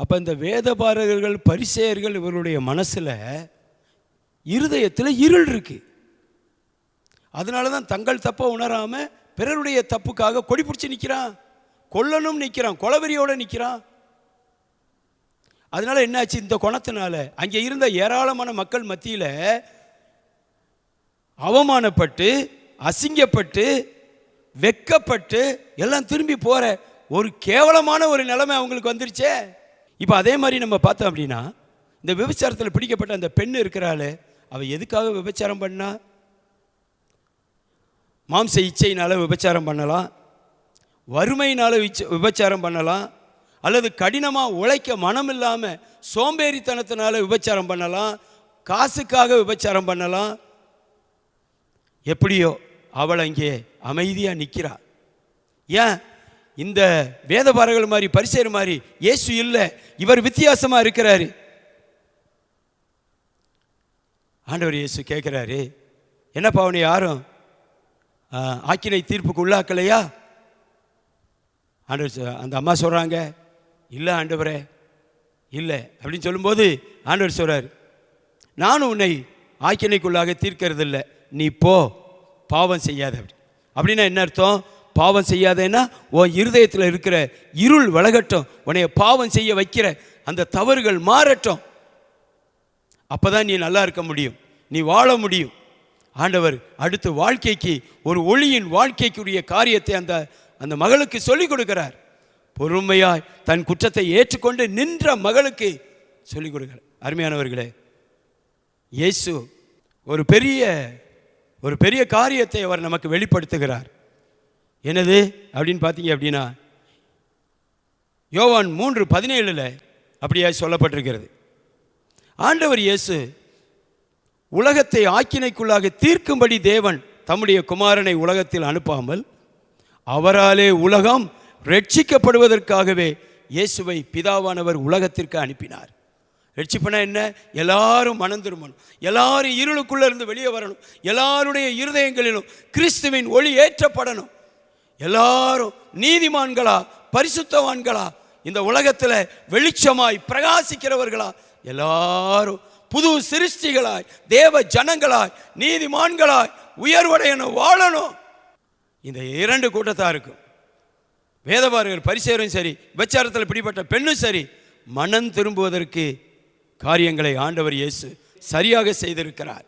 அப்போ இந்த வேதபாரகர்கள் பரிசேயர்கள் இவருடைய மனசில் இருதயத்தில் இருள் இருக்குது அதனால தான் தங்கள் தப்பை உணராமல் பிறருடைய தப்புக்காக கொடி பிடிச்சி நிற்கிறான் கொல்லனும் நிற்கிறான் கொலவெறியோடு நிற்கிறான் அதனால என்னாச்சு? இந்த குணத்தினால அங்கே இருந்த ஏராளமான மக்கள் மத்தியில் அவமானப்பட்டு அசிங்கப்பட்டு வெக்கப்பட்டு எல்லாம் திரும்பி போகிற ஒரு கேவலமான ஒரு நிலைமை அவங்களுக்கு வந்துருச்சே. இப்போ அதே மாதிரி நம்ம பார்த்தோம் அப்படின்னா இந்த விபச்சாரத்தில் பிடிக்கப்பட்ட அந்த பெண் இருக்கிறாளே அவள் எதுக்காக விபச்சாரம் பண்ணா? மாம்ச இச்சையினால் விபச்சாரம் பண்ணலாம் வறுமையினால் விபச்சாரம் பண்ணலாம் அல்லது கடினமாக உழைக்க மனம் இல்லாமல் சோம்பேறித்தனத்தினால விபச்சாரம் பண்ணலாம் காசுக்காக விபச்சாரம் பண்ணலாம். எப்படியோ அவள் அங்கே அமைதியாக நிற்கிறா ஏன்? இந்த வேதபாரர்கள் மாதிரி பரிசேர் மாதிரி இயேசு இல்லை. இவர் வித்தியாசமாக இருக்கிறாரு. ஆண்டவர் இயேசு கேட்குறாரு என்னப்பா அவனை யாரும் ஆக்கினை தீர்ப்புக்கு உள்ளாக்கலையா? ஆண்டவர் அந்த அம்மா சொல்கிறாங்க இல்லை ஆண்டவரே இல்லை. அப்படின்னு சொல்லும்போது ஆண்டவர் சொல்கிறார் நானும் உன்னை ஆக்கினைக்குள்ளாக தீர்க்கறதில்ல. நீ போ பாவம் செய்யாத. அப்படி. அப்படின்னா என்ன அர்த்தம்? பாவம் செய்யாதேன்னா உன் இருதயத்தில் இருக்கிற இருள் விலகட்டும். உன்னைய பாவம் செய்ய வைக்கிற அந்த தவறுகள் மாறட்டும். அப்போதான் நீ நல்லா இருக்க முடியும். நீ வாழ முடியும். ஆண்டவர் அடுத்து வாழ்க்கைக்கு ஒரு ஒளியின் வாழ்க்கைக்குரிய காரியத்தை அந்த அந்த மகளுக்கு சொல்லிக் கொடுக்கிறார். பொறுமையாய் தன் குற்றத்தை ஏற்றுக்கொண்டு நின்ற மகளுக்கு சொல்லிக் கொடுக்கிறார். அருமையானவர்களே இயேசு ஒரு பெரிய ஒரு பெரிய காரியத்தை அவர் நமக்கு வெளிப்படுத்துகிறார். என்னது அப்படின்னு பார்த்தீங்க அப்படின்னா யோவான் மூன்று பதினேழில் அப்படியே சொல்லப்பட்டிருக்கிறது. ஆண்டவர் இயேசு உலகத்தை ஆக்கினைக்குள்ளாக தீர்க்கும்படி தேவன் தம்முடைய குமாரனை உலகத்தில் அனுப்பாமல் அவராலே உலகம் ரட்சிக்கப்படுவதற்காகவே இயேசுவை பிதாவானவர் உலகத்திற்கு அனுப்பினார். ரட்சிப்புனா என்ன? எல்லாரும் மனம் திரும்பணும். எல்லாரும் இருளுக்குள்ளே இருந்து வெளியே வரணும். எல்லாருடைய இருதயங்களிலும் கிறிஸ்துவின் ஒளி ஏற்றப்படணும். எல்லாரும் நீதிமான்களா பரிசுத்தவான்களா இந்த உலகத்தில் வெளிச்சமாய் பிரகாசிக்கிறவர்களா எல்லாரும் புது சிருஷ்டிகளாய் தேவ ஜனங்களாய் நீதிமான்களாய் உயர்வடையணும் வாழணும். இந்த இரண்டு கூட்டத்தாருக்கும் வேதபாரகர் பரிசேரும் சரி விபச்சாரத்தில் பிடிப்பட்ட பெண்ணும் சரி மனம் திரும்புவதற்கு காரியங்களை ஆண்டவர் இயேசு சரியாக செய்திருக்கிறார்.